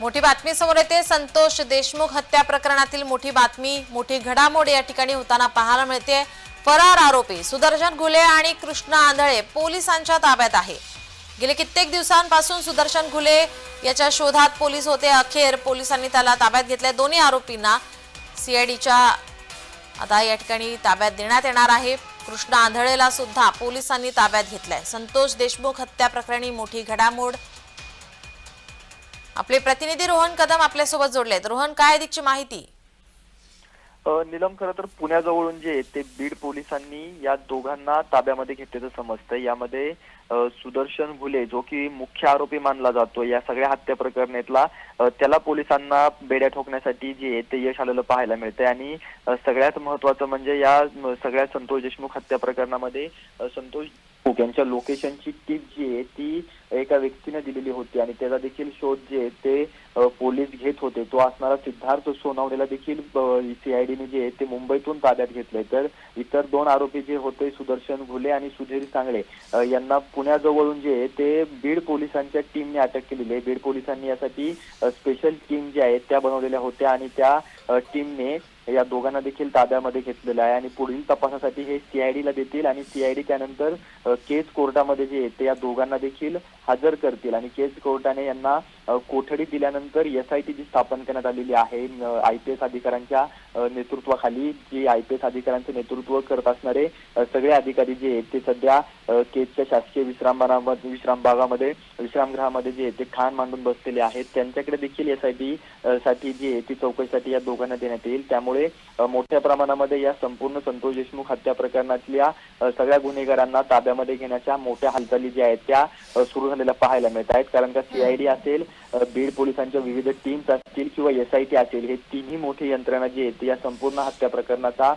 मोठी बातमी समोर येते. संतोष देशमुख हत्या प्रकरणातील मोठी बातमी मोठी घडामोड या ठिकाणी होताना पाहायला मिळते. फरार आरोपी सुदर्शन घुले आणि कृष्णा आंधळे पोलिसांच्या ताब्यात आहे. गेले कित्येक दिवसांपासून सुदर्शन घुले याच्या शोधात पोलीस होते. अखेर पोलिसांनी त्याला ताब्यात घेतल्या. दोन्ही आरोपींना सीआयडीच्या आता या ठिकाणी ताब्यात देण्यात येणार आहे. कृष्णा आंधळेला सुद्धा पोलिसांनी ताब्यात घेतलाय. संतोष देशमुख हत्या प्रकरणी मोठी घडामोड. आपले प्रतिनिधी रोहन कदम आपल्यासोबत जोडले रोहन काय अधिकची माहिती? निलम नीलम खरं तर पुण्याजवळून जे ते बीड पोलिसांनी या दोघांना ताब्यामध्ये घेतल्याचं समजतं यामध्ये सुदर्शन भुले जो की मुख्य आरोपी मानला जातो या सगळ्या हत्या प्रकरणातला त्याला पोलिसांना बेड्या ठोकण्यासाठी जे आहे ते यश आलेलं पाहायला मिळतंय. आणि सगळ्यात महत्वाचं म्हणजे या सगळ्या संतोष देशमुख हत्या प्रकरणामध्ये संतोष देशमुख यांच्या लोकेशनची टीप जी आहे ती एका व्यक्तीने दिलेली होती आणि त्याचा देखील शोध जे आहे ते पोलीस घेत होते. तो असणारा सिद्धार्थ सोनावलेला देखील सीआयडीने जे आहे ते मुंबईतून ताब्यात घेतलंय. तर इतर दोन आरोपी जे होते सुदर्शन घुले आणि सुधीर सांगळे यांना पुण्याजवळून जे आहे ते बीड पोलिसांच्या टीमने अटक केलेली आहे. बीड पोलिसांनी यासाठी स्पेशल टीम ज्या आहेत त्या बनवलेल्या होत्या आणि त्या टीमने या दोघांना देखील ताब्यामध्ये घेतलेलं आहे आणि पुढील तपासासाठी हे सीआयडीला देतील आणि सीआयडी त्यानंतर केस केज कोर्टामध्ये जे आहे ते या दोघांना देखील हजर करतील. आणि केस कोर्टाने यांना कोठडी दिल्यानंतर एस आय टी जी स्थापन करण्यात आलेली आहे आय पी एस अधिकाऱ्यांच्या नेतृत्वाखाली जी आय पी एस अधिकाऱ्यांचं नेतृत्व करत असणारे सगळे अधिकारी जे आहेत ते सध्या केसच्या शासकीय विश्रामबागामध्ये विश्राम भागामध्ये विश्रामगृहामध्ये जे आहेत ते खाण मांडून बसलेले आहेत. त्यांच्याकडे देखील एस आय टी साठी जी आहे ती चौकशीसाठी या दोघांना देण्यात येईल. त्यामुळे मोठ्या प्रमाणामध्ये या संपूर्ण संतोष देशमुख हत्या प्रकरणातल्या सगळ्या गुन्हेगारांना ताब्यामध्ये घेण्याच्या मोठ्या हालचाली ज्या आहेत त्या सुरू झालेल्या पाहायला मिळत आहेत. कारण का सीआयडी असेल बीड पोलिसांच्या विविध टीम्स असतील किंवा एस आय टी असेल हे तिन्ही मोठी यंत्रणा जी आहेत या संपूर्ण हत्या प्रकरणाचा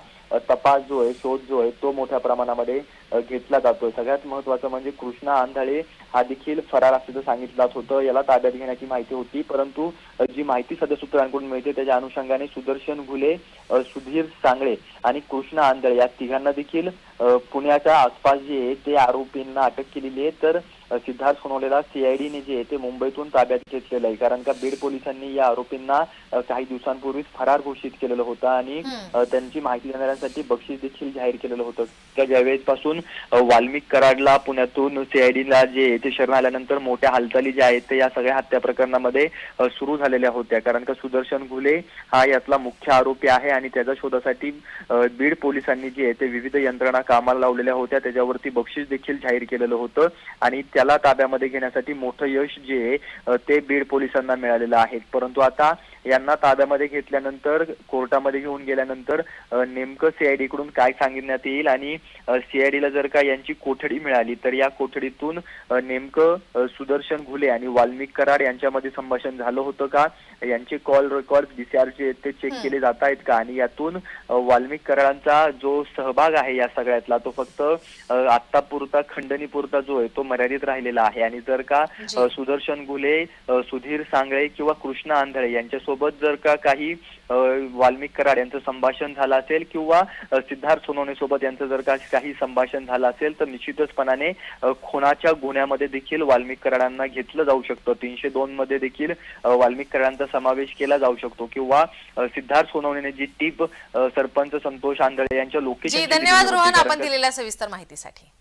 तपास जो आहे शोध जो आहे तो मोठ्या प्रमाणामध्ये घेतला जातोय. सगळ्यात महत्वाचं म्हणजे कृष्णा आंधळे हा देखील फरार असल्याचं सांगितलं जात होतं. याला ताब्यात घेण्याची माहिती होती परंतु जी माहिती सध्या सूत्रांकडून मिळते त्याच्या अनुषंगाने सुदर्शन घुले सुधीर सांगळे आणि कृष्णा आंधळे या तिघांना देखील पुण्याच्या आसपास जे आहे ते आरोपींना अटक केलेली आहे. तर सिद्धार्थ सोनवलेला सीआयडीने जे आहे ते मुंबईतून ताब्यात घेतलेलं आहे. कारण का बीड पोलिसांनी या आरोपींना काही दिवसांपूर्वीच फरार घोषित केलेलं होतं आणि त्यांची माहिती देणाऱ्यांसाठी बक्षीस देखील जाहीर केलेलं होतं. त्या ज्यावेळेस पासून वाल्मिक कराडला पुण्यातून सीआयडीला जे ते शरण आल्यानंतर मोठ्या हालचाली ज्या आहेत ते या सगळ्या हत्या प्रकरणामध्ये सुरू झालेल्या होत्या. कारण का सुदर्शन घुले हा यातला मुख्य आरोपी आहे आणि त्याच्या शोधासाठी बीड पोलिसांनी जे आहे ते विविध यंत्रणा कामाला लावलेल्या होत्या. त्याच्यावरती बक्षीस देखील जाहीर केलेलं होतं. आणि त्याला ताब्यामध्ये घेण्यासाठी मोठं यश जे ते बीड पोलिसांना मिळालेलं आहे. परंतु आता यांना ताब्यामध्ये घेतल्यानंतर कोर्टामध्ये घेऊन गेल्यानंतर नेमकं सीआयडी कडून काय सांगण्यात येईल आणि सीआयडीला जर का यांची कोठडी मिळाली तर या कोठडीतून नेमकं सुदर्शन घुले आणि वाल्मिक कराड यांच्यामध्ये संभाषण झालं होतं का? यांचे कॉल रेकॉर्ड आहेत ते चेक. केले जात आहेत का? आणि यातून वाल्मिक कराडांचा जो सहभाग आहे या सगळ्यातला तो फक्त आत्तापुरता खंडणीपुरता जो आहे तो मर्यादित राहिलेला आहे. आणि जर का सुदर्शन घुले सुधीर सांगळे किंवा कृष्णा आंधळे यांच्यासोबत जर का काही वाल्मिक कराड यांचं संभाषण झालं असेल किंवा सिद्धार्थ सोनवणे सोबत यांचं जर का काही संभाषण झालं असेल तर निश्चितचपणाने खुनाच्या गुन्ह्यामध्ये देखील वाल्मिक कराडांना घेतलं जाऊ शकतं. तीनशे दोन मध्ये देखील वाल्मिक कराडांचा समावेश केला जाऊ शकतो. किंवा सिद्धार्थ सोनवणेने जी टीप सरपंच संतोष आंधळे यांच्या लोकेशन धन्यवाद रोहन आपण दिलेल्या सविस्तर माहितीसाठी.